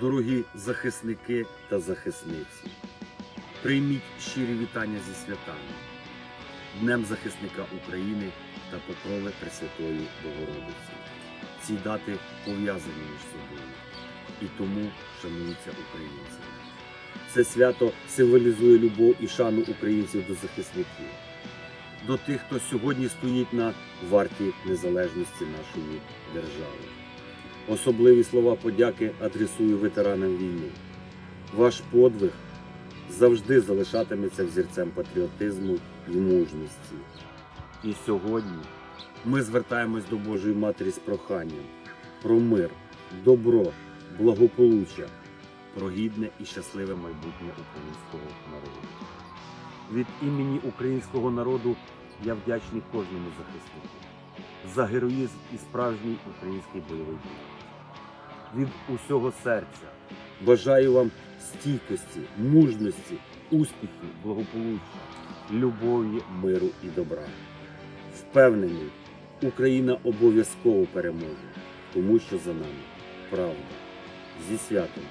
Дорогі захисники та захисниці, прийміть щирі вітання зі святами, Днем захисника України та Покрови Пресвятої Богородиці. Ці дати пов'язані між собою і тому шануються українцями. Це свято символізує любов і шану українців до захисників, до тих, хто сьогодні стоїть на варті незалежності нашої держави. Особливі слова подяки адресую ветеранам війни. Ваш подвиг завжди залишатиметься взірцем патріотизму і мужності. І сьогодні ми звертаємось до Божої Матері з проханням про мир, добро, благополуччя, про гідне і щасливе майбутнє українського народу. Від імені українського народу я вдячний кожному захиснику за героїзм і справжній український бойовий дух. Від усього серця бажаю вам стійкості, мужності, успіхів, благополуччя, любові, миру і добра. Впевнений, Україна обов'язково переможе, тому що за нами правда. Зі святом